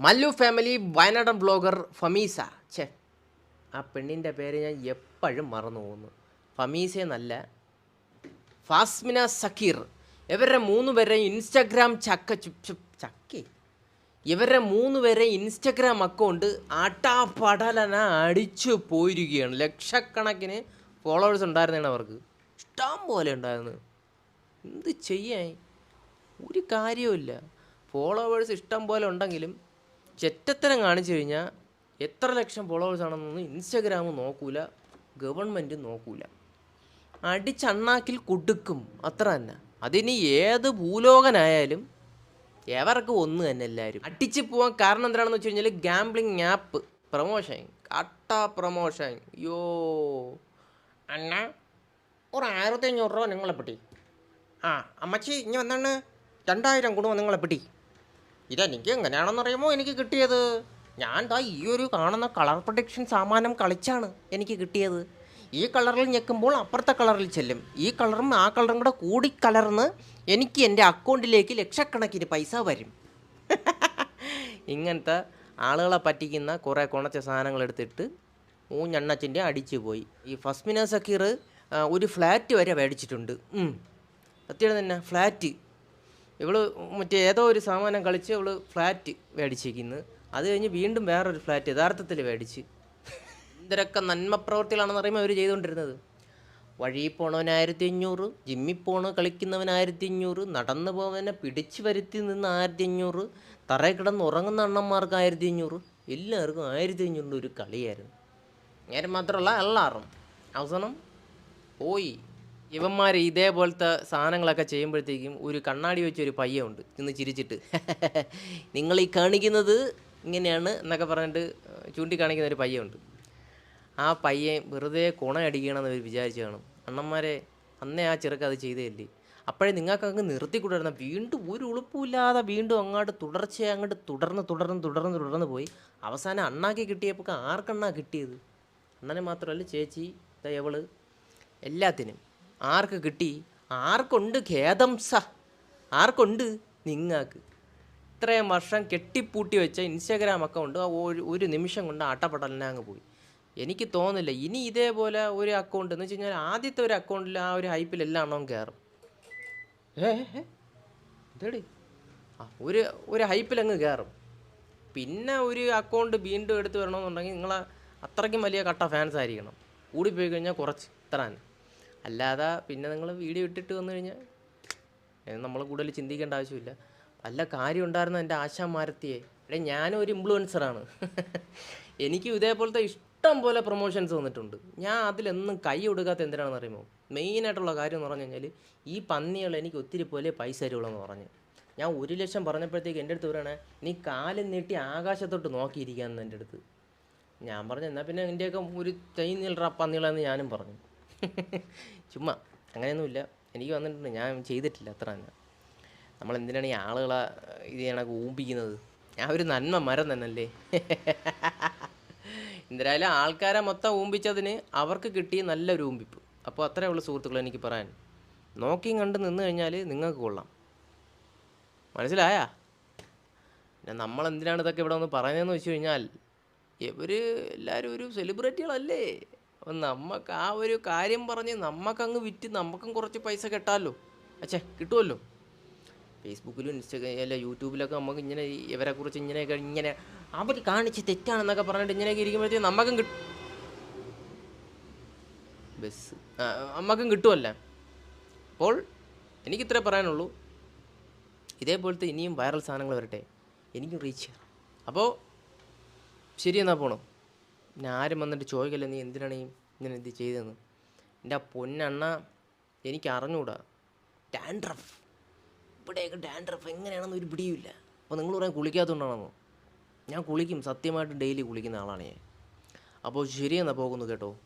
Mallu family വയനാടൻ blogger Fameesa. ഛേ ആ പെണ്ണിന്റെ പേര് ഞാൻ എപ്പോഴും മറന്നു പോകുന്നു. ഫമീസ എന്നല്ല ഫാസ്മിന സക്കീർ. ഇവരുടെ മൂന്ന് പേരെ ഇൻസ്റ്റഗ്രാം ചക്ക ചക്കി. ഇവരുടെ മൂന്ന് പേരെ ഇൻസ്റ്റഗ്രാം അക്കൗണ്ട് ആട്ടാപ്പടലന അടിച്ചു പോയിരിക്കുകയാണ്. ലക്ഷക്കണക്കിന് ഫോളോവേഴ്സ് ഉണ്ടായിരുന്നതാണ് അവർക്ക്. ഇഷ്ടം പോലെ ഉണ്ടായിരുന്നു. എന്ത് ചെയ്യാൻ? ഒരു കാര്യവുമില്ല. ഫോളോവേഴ്സ് ഇഷ്ടം പോലെ ഉണ്ടെങ്കിലും ചെറ്റത്തരം കാണിച്ചു കഴിഞ്ഞാൽ എത്ര ലക്ഷം ഫോളോവേഴ്സ് ആണെന്നൊന്നും ഇൻസ്റ്റഗ്രാം നോക്കൂല ഗവൺമെന്റ് നോക്കൂല. അടിച്ചണ്ണാക്കിൽ കുടുക്കും അത്ര തന്നെ. അതിനി ഏത് ഭൂലോകനായാലും എവർക്ക് ഒന്ന് തന്നെ എല്ലാവരും അടിച്ച് പോകാൻ കാരണം എന്താണെന്ന് വെച്ച് കഴിഞ്ഞാൽ ഗാംബ്ലിംഗ് ആപ്പ് പ്രൊമോഷൻ കട്ട പ്രൊമോഷൻ യോ അണ്ണ ഒരു ആയിരത്തി അഞ്ഞൂറ് രൂപ നിങ്ങളെ പിടി. ആ അമ്മച്ചി ഇനി വന്നാണ് രണ്ടായിരം കുടുംബം നിങ്ങളെ പിടി. ഇതെനിക്ക് എങ്ങനെയാണെന്ന് അറിയുമോ? എനിക്ക് കിട്ടിയത്. ഞാൻ ദാ ഈ ഒരു കാണുന്ന കളർ പ്രൊഡിക്ഷൻ സാമാനം കളിച്ചാണ് എനിക്ക് കിട്ടിയത്. ഈ കളറിൽ ഞെക്കുമ്പോൾ അപ്പുറത്തെ കളറിൽ ചെല്ലും. ഈ കളറും ആ കളറും കൂടെ കൂടി കലർന്ന് എനിക്ക് എന്റെ അക്കൗണ്ടിലേക്ക് ലക്ഷക്കണക്കിന് പൈസ വരും. ഇങ്ങനത്തെ ആളുകളെ പറ്റിക്കുന്ന കുറേ കുണച്ച സാധനങ്ങൾ എടുത്തിട്ട് ഊഞ്ഞണ്ണച്ചിന്റെ അടിച്ചു പോയി. ഈ ഫസ്മിന സക്കീർ ഒരു ഫ്ലാറ്റ് വരെ മേടിച്ചിട്ടുണ്ട്. സത്യം തന്നെ ഫ്ലാറ്റ്. ഇവൾ മറ്റേ ഏതോ ഒരു സാമാനം കളിച്ച് ഇവൾ ഫ്ലാറ്റ് മേടിച്ചിരിക്കുന്നു. അത് കഴിഞ്ഞ് വീണ്ടും വേറൊരു ഫ്ലാറ്റ് യഥാർത്ഥത്തിൽ മേടിച്ച്. എന്തൊക്കെ നന്മ പ്രവൃത്തികളാണെന്ന് പറയുമ്പോൾ അവർ ചെയ്തുകൊണ്ടിരുന്നത്. വഴി പോണവൻ ആയിരത്തി അഞ്ഞൂറ് ജിമ്മിൽ പോണ കളിക്കുന്നവൻ ആയിരത്തി അഞ്ഞൂറ് നടന്നു പോവനെ പിടിച്ചു വരുത്തി നിന്ന് ആയിരത്തി അഞ്ഞൂറ് തറയിൽ കിടന്ന് ഉറങ്ങുന്ന അണ്ണന്മാർക്ക് ആയിരത്തി അഞ്ഞൂറ് എല്ലാവർക്കും ആയിരത്തി അഞ്ഞൂറിന്റെ ഒരു കളിയായിരുന്നു. നേരം മാത്രമല്ല എല്ലാവരും അവസാനം പോയി. ഇവന്മാർ ഇതേപോലത്തെ സാധനങ്ങളൊക്കെ ചെയ്യുമ്പോഴത്തേക്കും ഒരു കണ്ണാടി വെച്ച ഒരു പയ്യുണ്ട് ഇന്ന് ചിരിച്ചിട്ട്. നിങ്ങൾ ഈ കാണിക്കുന്നത് ഇങ്ങനെയാണ് എന്നൊക്കെ പറഞ്ഞിട്ട് ചൂണ്ടിക്കാണിക്കുന്ന ഒരു പയ്യുണ്ട് ആ പയ്യൻ വെറുതെ കുണയടിക്കണമെന്ന് അവർ വിചാരിച്ചു കാണും. അണ്ണന്മാരെ അന്നേ ആ ചെറുക്ക അത് ചെയ്തതല്ലേ അപ്പോഴേ നിങ്ങൾക്ക് അങ്ങ് നിർത്തിക്കൂടായിരുന്നു വീണ്ടും ഒരു ഉളുപ്പുമില്ലാതെ വീണ്ടും അങ്ങോട്ട് തുടർച്ചയായി അങ്ങോട്ട് തുടർന്ന് തുടർന്ന് തുടർന്ന് തുടർന്ന് പോയി. അവസാനം അണ്ണാക്കി കിട്ടിയപ്പോൾ ആർക്കണ്ണാ കിട്ടിയത്? അണ്ണനെ മാത്രമല്ല ചേച്ചി ഇതാ എവൾ എല്ലാത്തിനും. ആർക്ക് കിട്ടി? ആർക്കുണ്ട് ഖേദം സ? ആർക്കുണ്ട് നിങ്ങൾക്ക് ഇത്രയും വർഷം കെട്ടിപ്പൂട്ടി വെച്ച ഇൻസ്റ്റാഗ്രാം അക്കൗണ്ട് ഒരു ഒരു നിമിഷം കൊണ്ട് ആട്ടപ്പടലിനെ അങ്ങ് പോയി. എനിക്ക് തോന്നില്ല ഇനി ഇതേപോലെ ഒരു അക്കൗണ്ട് എന്ന് വെച്ച് കഴിഞ്ഞാൽ ആദ്യത്തെ ഒരു അക്കൗണ്ടിൽ ആ ഒരു ഹൈപ്പിൽ എല്ലാം കയറും ഏ ഏ, ആ ഒരു ഒരു ഹൈപ്പിൽ അങ്ങ് കയറും പിന്നെ ഒരു അക്കൗണ്ട് വീണ്ടും എടുത്ത് വരണമെന്നുണ്ടെങ്കിൽ നിങ്ങൾ അത്രയ്ക്കും വലിയ കട്ട ഫാൻസ് ആയിരിക്കണം. കൂടിപ്പോയി കഴിഞ്ഞാൽ കുറച്ച് ഇത്ര അല്ലാതെ പിന്നെ നിങ്ങൾ വീഡിയോ ഇട്ടിട്ട് വന്നു കഴിഞ്ഞാൽ നമ്മൾ കൂടുതൽ ചിന്തിക്കേണ്ട ആവശ്യമില്ല. വല്ല കാര്യം ഉണ്ടായിരുന്ന എന്റെ ആശാമാരത്തിയെ എടേ ഞാനും ഒരു ഇൻഫ്ലുവൻസറാണ് എനിക്ക് ഇതേപോലത്തെ ഇഷ്ടം പോലെ പ്രൊമോഷൻസ് വന്നിട്ടുണ്ട്. ഞാൻ അതിലൊന്നും കൈ കൊടുക്കാത്ത എന്തിനാണെന്ന് അറിയുമോ? മെയിനായിട്ടുള്ള കാര്യം എന്ന് പറഞ്ഞു കഴിഞ്ഞാൽ ഈ പന്നികൾ എനിക്ക് ഒത്തിരി പോലെ പൈസ തരുള്ളൂ പറഞ്ഞു. ഞാൻ ഒരു ലക്ഷം പറഞ്ഞപ്പോഴത്തേക്ക് എന്റെ അടുത്ത് പറയണേ നീ കാലം നീട്ടി ആകാശത്തോട്ട് നോക്കിയിരിക്കാന്ന് എന്റെ അടുത്ത്. ഞാൻ പറഞ്ഞു എന്നാൽ പിന്നെ എന്റെയൊക്കെ ഒരു തൈ നീളറ പന്നികളെന്ന് ഞാനും പറഞ്ഞു. ചുമ്മാ അങ്ങനെയൊന്നുമില്ല. എനിക്ക് വന്നിട്ടുണ്ട്. ഞാൻ ചെയ്തിട്ടില്ല അത്ര തന്നെ. നമ്മൾ എന്തിനാണ് ഈ ആളുകളെ ഇത് കണക്ക് ഊമ്പിക്കുന്നത്? ഞാൻ ഒരു നന്മ മരം തന്നല്ലേ എന്തായാലും ആൾക്കാരെ മൊത്തം ഊമ്പിച്ചതിന് അവർക്ക് കിട്ടിയ നല്ലൊരു ഊമ്പിപ്പ്. അപ്പോൾ അത്രേ ഉള്ളൂ സുഹൃത്തുക്കൾ എനിക്ക് പറയാൻ. നോക്കിയും കണ്ട് നിന്ന് കഴിഞ്ഞാൽ നിങ്ങൾക്ക് കൊള്ളാം. മനസ്സിലായാ? പിന്നെ നമ്മൾ എന്തിനാണ് ഇതൊക്കെ ഇവിടെ ഒന്ന് പറയുന്നതെന്ന് വെച്ച് കഴിഞ്ഞാൽ ഇവർ എല്ലാവരും ഒരു സെലിബ്രിറ്റികളല്ലേ അപ്പം നമുക്ക് ആ ഒരു കാര്യം പറഞ്ഞ് നമുക്കങ്ങ് വിറ്റ് നമുക്കും കുറച്ച് പൈസ കിട്ടാമല്ലോ അച്ഛേ കിട്ടുമല്ലോ ഫേസ്ബുക്കിലും ഇൻസ്റ്റഗ്രാം അല്ല യൂട്യൂബിലൊക്കെ നമുക്ക് ഇങ്ങനെ ഇവരെക്കുറിച്ച് ഇവരെ കുറിച്ച് ഇങ്ങനെയൊക്കെ ഇങ്ങനെ അവർ കാണിച്ച് തെറ്റാണെന്നൊക്കെ പറഞ്ഞിട്ട് ഇങ്ങനെയൊക്കെ ഇരിക്കുമ്പോഴത്തേക്കും നമുക്കും കിട്ടും ബസ്. നമുക്കും കിട്ടുമല്ല അപ്പോൾ എനിക്കിത്രേ പറയാനുള്ളൂ. ഇതേപോലത്തെ ഇനിയും വൈറൽ സാധനങ്ങൾ വരട്ടെ. എനിക്കും റീച്ച് ചെയ്യാം അപ്പോൾ ശരി എന്നാൽ പോണോ. ഞാൻ ആരും വന്നിട്ട് ചോദിക്കല്ലേ നീ എന്തിനാണ് ഈ ഇങ്ങനെ ഇത് ചെയ്തെന്ന്. എന്റെ ആ പൊന്നണ്ണ എനിക്ക് അറിഞ്ഞൂടാ. ഡാൻഡ്രഫ് ഇവിടെയൊക്കെ ഡാൻഡ്രഫ് എങ്ങനെയാണെന്ന് ഒരു പിടിയുമില്ല. അപ്പോൾ നിങ്ങൾ പറയാൻ കുളിക്കാത്തതുകൊണ്ടാണെന്നോ? ഞാൻ കുളിക്കും സത്യമായിട്ട് ഡെയിലി കുളിക്കുന്ന ആളാണ് ഞാൻ. അപ്പോൾ ശരിയെന്നാൽ പോകുന്നു കേട്ടോ.